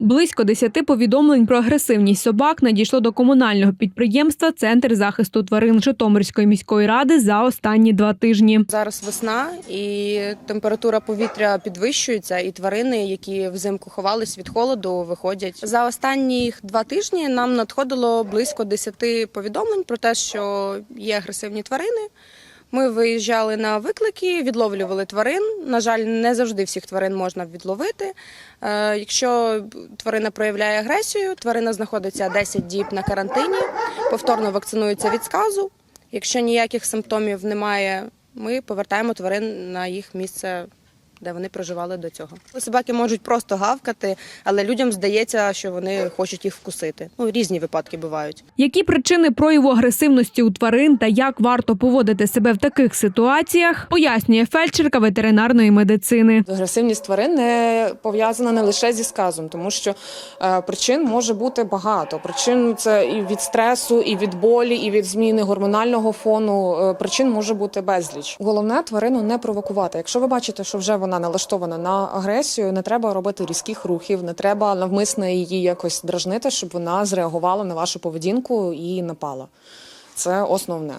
Близько десяти повідомлень про агресивність собак надійшло до комунального підприємства Центр захисту тварин Житомирської міської ради за останні два тижні. Зараз весна і температура повітря підвищується, і тварини, які взимку ховались від холоду, виходять. За останні два тижні нам надходило близько 10 повідомлень про те, що є агресивні тварини. Ми виїжджали на виклики, відловлювали тварин. На жаль, не завжди всіх тварин можна відловити. Е, Якщо тварина проявляє агресію, тварина знаходиться 10 діб на карантині, повторно вакцинується від сказу. Якщо ніяких симптомів немає, ми повертаємо тварин на їх місце, де вони проживали до цього. Собаки можуть просто гавкати, але людям здається, що вони хочуть їх вкусити. Ну, різні випадки бувають. Які причини прояву агресивності у тварин та як варто поводити себе в таких ситуаціях, пояснює фельдшерка ветеринарної медицини. Агресивність тварин не пов'язана не лише зі сказом, тому що е, причин може бути багато. Причин це і від стресу, і від болі, і від зміни гормонального фону. Е, причин може бути безліч. Головне тварину не провокувати. Якщо ви бачите, що вже вона налаштована на агресію, не треба робити різких рухів, не треба навмисно її якось дражнити, щоб вона зреагувала на вашу поведінку і напала. Це основне.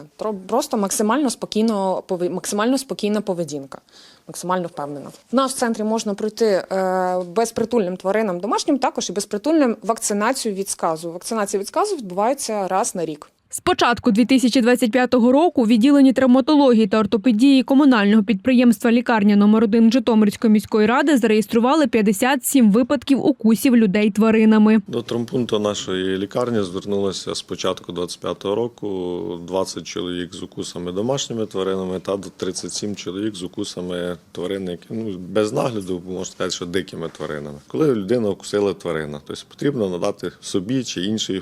Просто максимально спокійно максимально спокійна поведінка, максимально впевнена. В нас в центрі можна пройти е, безпритульним тваринам домашнім, також і безпритульним вакцинацію від сказу. Вакцинація від сказу відбувається раз на рік. З початку 2025 року у відділенні травматології та ортопедії комунального підприємства лікарня номер 1 Житомирської міської ради зареєстрували 57 випадків укусів людей тваринами. До травмпункту нашої лікарні звернулося з початку 25-го року 20 чоловік з укусами домашніми тваринами та 37 чоловік з укусами тварин, які ну без нагляду можна сказати, що дикими тваринами. Коли людина укусила тварина, тобто потрібно надати собі чи іншій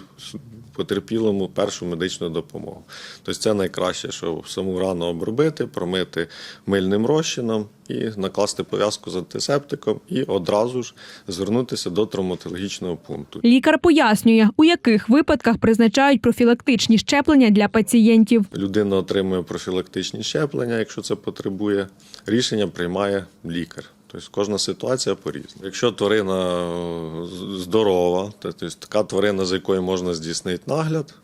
потерпілому першу медичну допомогу. Тобто це найкраще, що саму рану обробити, промити мильним розчином і накласти пов'язку з антисептиком, і одразу ж звернутися до травматологічного пункту. Лікар пояснює, у яких випадках призначають профілактичні щеплення для пацієнтів. Людина отримує профілактичні щеплення, якщо це потребує. Рішення приймає лікар. Тобто кожна ситуація по-різному. Якщо тварина е, здорова, тобто така тварина, з якою можна здійснити нагляд,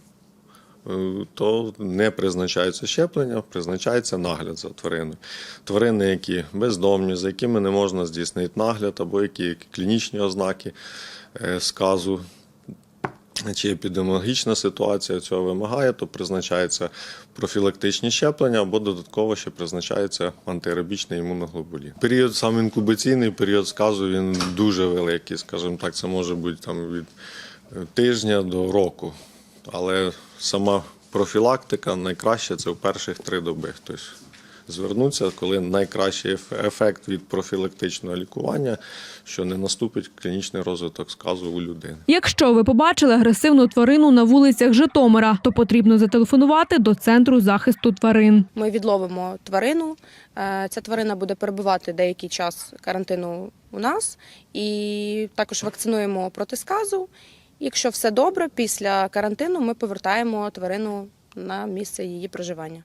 е, то не призначається щеплення, призначається нагляд за твариною. Тварини, які бездомні, за якими не можна здійснити нагляд, або які клінічні ознаки е, сказу, чи епідеміологічна ситуація цього вимагає, то призначається профілактичні щеплення або додатково ще призначається антирабічний імуноглобулін. Період сам інкубаційний період сказу він дуже великий, скажімо так, це може бути там від е, тижня до року. Але сама профілактика найкраща це в перших три доби. Тобто звернутися, коли найкращий ефект від профілактичного лікування, що не наступить клінічний розвиток сказу у людини. Якщо ви побачили агресивну тварину на вулицях Житомира, то потрібно зателефонувати до центру захисту тварин. Ми відловимо тварину. Е, Ця тварина буде перебувати деякий час карантину у нас, і також вакцинуємо проти сказу. Якщо все добре, після карантину ми повертаємо тварину на місце її проживання.